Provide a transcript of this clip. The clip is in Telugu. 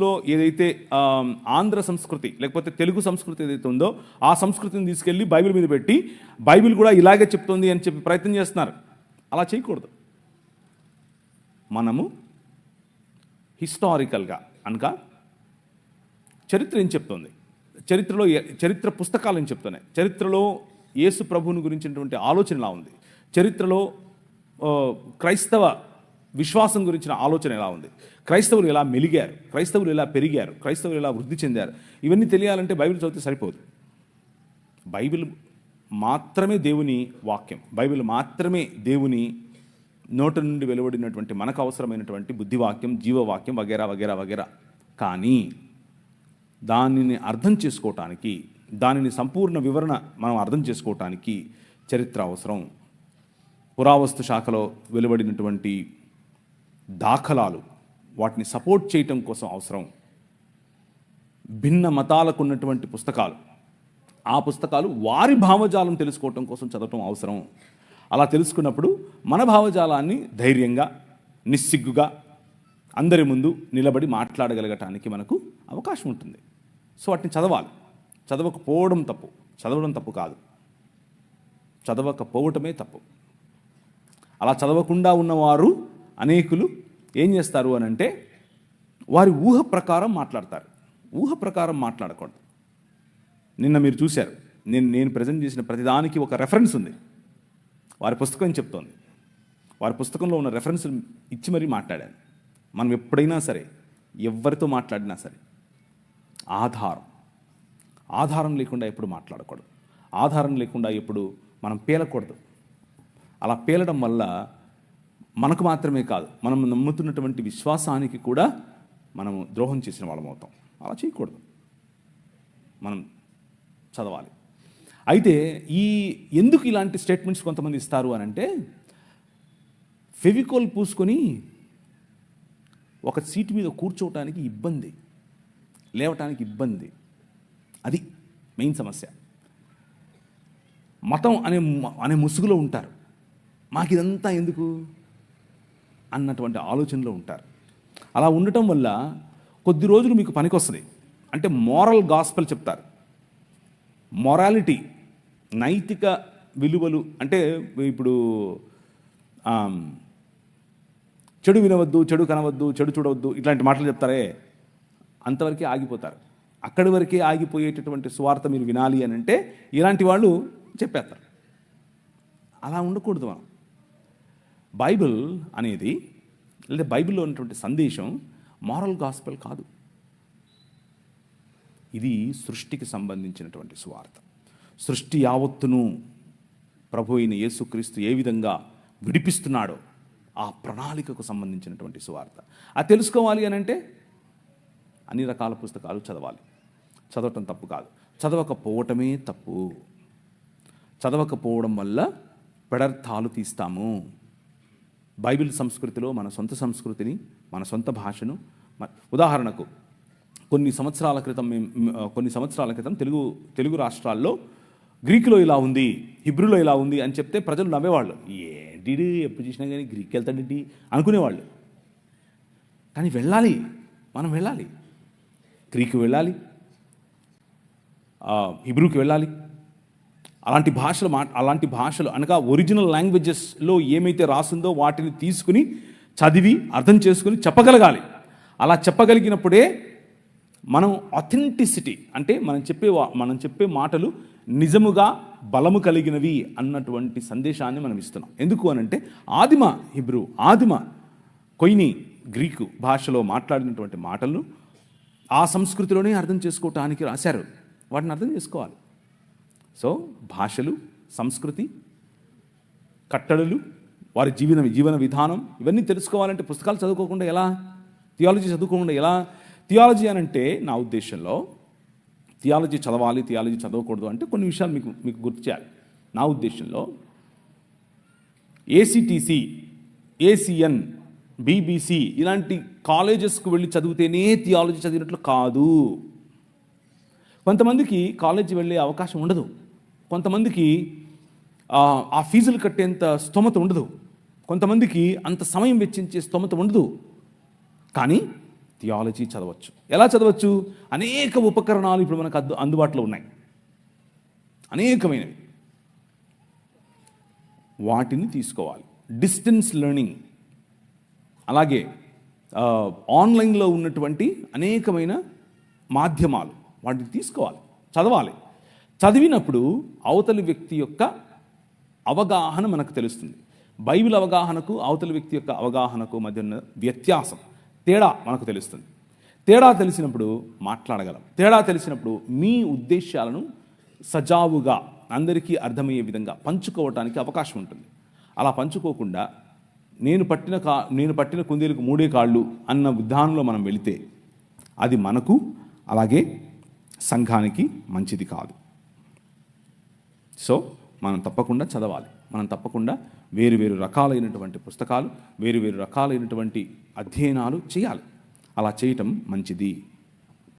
లో ఏదైతే ఆంధ్ర సంస్కృతి లేకపోతే తెలుగు సంస్కృతి ఏదైతే ఉందో ఆ సంస్కృతిని తీసుకెళ్ళి బైబిల్ మీద పెట్టి బైబిల్ కూడా ఇలాగే చెప్తుంది అని చెప్పి ప్రయత్నం చేస్తున్నారు. అలా చేయకూడదు. మనము హిస్టారికల్గా అనక చరిత్ర ఏం చెప్తుంది? చరిత్రలో చరిత్ర పుస్తకాలు ఏం చెప్తున్నాయి? చరిత్రలో యేసు ప్రభువుని గురించినటువంటి ఆలోచన ఎలా ఉంది? చరిత్రలో క్రైస్తవ విశ్వాసం గురించిన ఆలోచన ఎలా ఉంది? క్రైస్తవులు ఎలా మెలిగారు? క్రైస్తవులు ఎలా పెరిగారు? క్రైస్తవులు ఎలా వృద్ధి చెందారు? ఇవన్నీ తెలియాలంటే బైబిల్ చదివితే సరిపోదు. బైబిల్ మాత్రమే దేవుని వాక్యం. బైబిల్ మాత్రమే దేవుని నోట నుండి వెలువడినటువంటి మనకు అవసరమైనటువంటి బుద్ధివాక్యం జీవవాక్యం వగేరా వగేరా వగేరా. కానీ దానిని అర్థం చేసుకోవటానికి దానిని సంపూర్ణ వివరణ మనం అర్థం చేసుకోవటానికి చరిత్ర అవసరం. పురావస్తు శాఖలో వెలువడినటువంటి దాఖలాలు వాటిని సపోర్ట్ చేయటం కోసం అవసరం. భిన్న మతాలకు ఉన్నటువంటి పుస్తకాలు. ఆ పుస్తకాలు వారి భావజాలం తెలుసుకోవటం కోసం చదవటం అవసరం. అలా తెలుసుకున్నప్పుడు మన భావజాలాన్ని ధైర్యంగా నిస్సిగ్గుగా అందరి ముందు నిలబడి మాట్లాడగలగటానికి మనకు అవకాశం ఉంటుంది. సో వాటిని చదవాలి. చదవకపోవడం తప్పు. చదవడం తప్పు కాదు. చదవకపోవటమే తప్పు. అలా చదవకుండా ఉన్నవారు అనేకులు ఏం చేస్తారు అని అంటే వారి ఊహ ప్రకారం మాట్లాడతారు. ఊహ ప్రకారం మాట్లాడకూడదు. నిన్న మీరు చూశారు. నేను నేను ప్రజెంట్ చేసిన ప్రతిదానికి ఒక రెఫరెన్స్ ఉంది. వారి పుస్తకం చెప్తోంది? వారి పుస్తకంలో ఉన్న రెఫరెన్స్ ఇచ్చి మరీ మాట్లాడాను మనం ఎప్పుడైనా సరే ఎవరితో మాట్లాడినా సరే ఆధారం. ఆధారం లేకుండా ఎప్పుడు మాట్లాడకూడదు. ఆధారం లేకుండా ఎప్పుడు మనం పేలకూడదు. అలా పేలడం వల్ల మనకు మాత్రమే కాదు మనం నమ్ముతున్నటువంటి విశ్వాసానికి కూడా మనము ద్రోహం చేసిన వాళ్ళం అవుతాం. అలా చేయకూడదు. మనం చదవాలి. అయితే ఈ ఎందుకు ఇలాంటి స్టేట్మెంట్స్ కొంతమంది ఇస్తారు అని అంటే ఫెవికోల్ పూసుకొని ఒక సీటు మీద కూర్చోవటానికి ఇబ్బంది లేవటానికి ఇబ్బంది. అది మెయిన్ సమస్య. మతం అనే అనే ముసుగులో ఉంటారు. మాకు ఇదంతా ఎందుకు? అన్నటువంటి ఆలోచనలో ఉంటారు. అలా ఉండటం వల్ల కొద్ది రోజులు మీకు పనికొస్తుంది. అంటే మోరల్ గాస్పెల్ చెప్తారు. మొరాలిటీ నైతిక విలువలు అంటే ఇప్పుడు చెడు వినవద్దు చెడు కనవద్దు చెడు చూడవద్దు ఇట్లాంటి మాటలు చెప్తారే? అంతవరకే ఆగిపోతారు. అక్కడి వరకే ఆగిపోయేటటువంటి సువార్త మీరు వినాలి అని అంటే ఇలాంటి వాళ్ళు చెప్పేస్తారు. అలా ఉండకూడదు మనం. బైబిల్ అనేది లేదా బైబిల్లో ఉన్నటువంటి సందేశం మారల్ గాస్పెల్ కాదు. ఇది సృష్టికి సంబంధించినటువంటి సువార్త. సృష్టి యావత్తును ప్రభు అయిన యేసుక్రీస్తు ఏ విధంగా విడిపిస్తున్నాడో ఆ ప్రణాళికకు సంబంధించినటువంటి సువార్త. అది తెలుసుకోవాలి అని అంటే అన్ని రకాల పుస్తకాలు చదవాలి. చదవటం తప్పు కాదు. చదవకపోవటమే తప్పు. చదవకపోవడం వల్ల పెడర్థాలు తీస్తాము. బైబిల్ సంస్కృతిలో మన సొంత సంస్కృతిని మన సొంత భాషను ఉదాహరణకు కొన్ని సంవత్సరాల క్రితం మేము కొన్ని సంవత్సరాల క్రితం తెలుగు తెలుగు రాష్ట్రాల్లో గ్రీకులో ఇలా ఉంది హిబ్రూలో ఇలా ఉంది అని చెప్తే ప్రజలు నవ్వేవాళ్ళు. ఏంటి ఎప్పుడు చూసినా కానీ గ్రీక్ వెళ్తాడేంటి? అనుకునేవాళ్ళు. కానీ వెళ్ళాలి. మనం వెళ్ళాలి. గ్రీకు వెళ్ళాలి. హిబ్రూకి వెళ్ళాలి. అలాంటి భాషలు మా అలాంటి భాషలు అనగా ఒరిజినల్ లాంగ్వేజెస్లో ఏమైతే రాసిందో వాటిని తీసుకుని చదివి అర్థం చేసుకుని చెప్పగలగాలి. అలా చెప్పగలిగినప్పుడే మనం అథెంటిసిటీ అంటే మనం చెప్పే వా- మనం చెప్పే మాటలు నిజముగా బలము కలిగినవి అన్నటువంటి సందేశాన్ని మనం ఇస్తున్నాం. ఎందుకు అనంటే ఆదిమ హిబ్రూ ఆదిమ కొయిని గ్రీకు భాషలో మాట్లాడినటువంటి మాటలను ఆ సంస్కృతిలోనే అర్థం చేసుకోవటానికి రాశారు. వాటిని అర్థం చేసుకోవాలి. సో భాషలు సంస్కృతి కట్టడలు వారి జీవన జీవన విధానం ఇవన్నీ తెలుసుకోవాలంటే పుస్తకాలు చదువుకోకుండా ఎలా? థియాలజీ చదువుకోకుండా ఎలా? థియాలజీ అని అంటే నా ఉద్దేశంలో థియాలజీ చదవాలి థియాలజీ చదవకూడదు అంటే కొన్ని విషయాలు మీకు మీకు గుర్తు చేయాలి. నా ఉద్దేశంలో ఏసీటీసీ ఏసీఎన్ బీబీసీ ఇలాంటి కాలేజెస్కు వెళ్ళి చదివితేనే థియాలజీ చదివినట్లు కాదు. కొంతమందికి కాలేజీ వెళ్ళే అవకాశం ఉండదు. కొంతమందికి ఆ, ఫీజులు కట్టేంత స్తోమత ఉండదు. కొంతమందికి అంత సమయం వెచ్చించే స్తోమత ఉండదు. కానీ థియాలజీ చదవచ్చు. ఎలా చదవచ్చు? అనేక ఉపకరణాలు ఇప్పుడు మనకు అందు అందుబాటులో ఉన్నాయి. అనేకమైనవి. వాటిని తీసుకోవాలి. Distance learning. అలాగే ఆన్లైన్లో ఉన్నటువంటి అనేకమైన మాధ్యమాలు. వాటిని తీసుకోవాలి. చదవాలి. చదివినప్పుడు అవతలి వ్యక్తి యొక్క అవగాహన మనకు తెలుస్తుంది. బైబిల్ అవగాహనకు అవతలి వ్యక్తి యొక్క అవగాహనకు మధ్య ఉన్న వ్యత్యాసం తేడా మనకు తెలుస్తుంది. తేడా తెలిసినప్పుడు మాట్లాడగలం. తేడా తెలిసినప్పుడు మీ ఉద్దేశాలను సజావుగా అందరికీ అర్థమయ్యే విధంగా పంచుకోవటానికి అవకాశం ఉంటుంది. అలా పంచుకోకుండా నేను పట్టిన కా నేను పట్టిన కుందేలకు మూడే కాళ్ళు అన్న విధానంలో మనం వెళితే అది మనకు అలాగే సంఘానికి మంచిది కాదు. సో మనం తప్పకుండా చదవాలి. మనం తప్పకుండా వేరు వేరు రకాలైనటువంటి పుస్తకాలు వేరు వేరు రకాలైనటువంటి అధ్యయనాలు చేయాలి. అలా చేయటం మంచిది.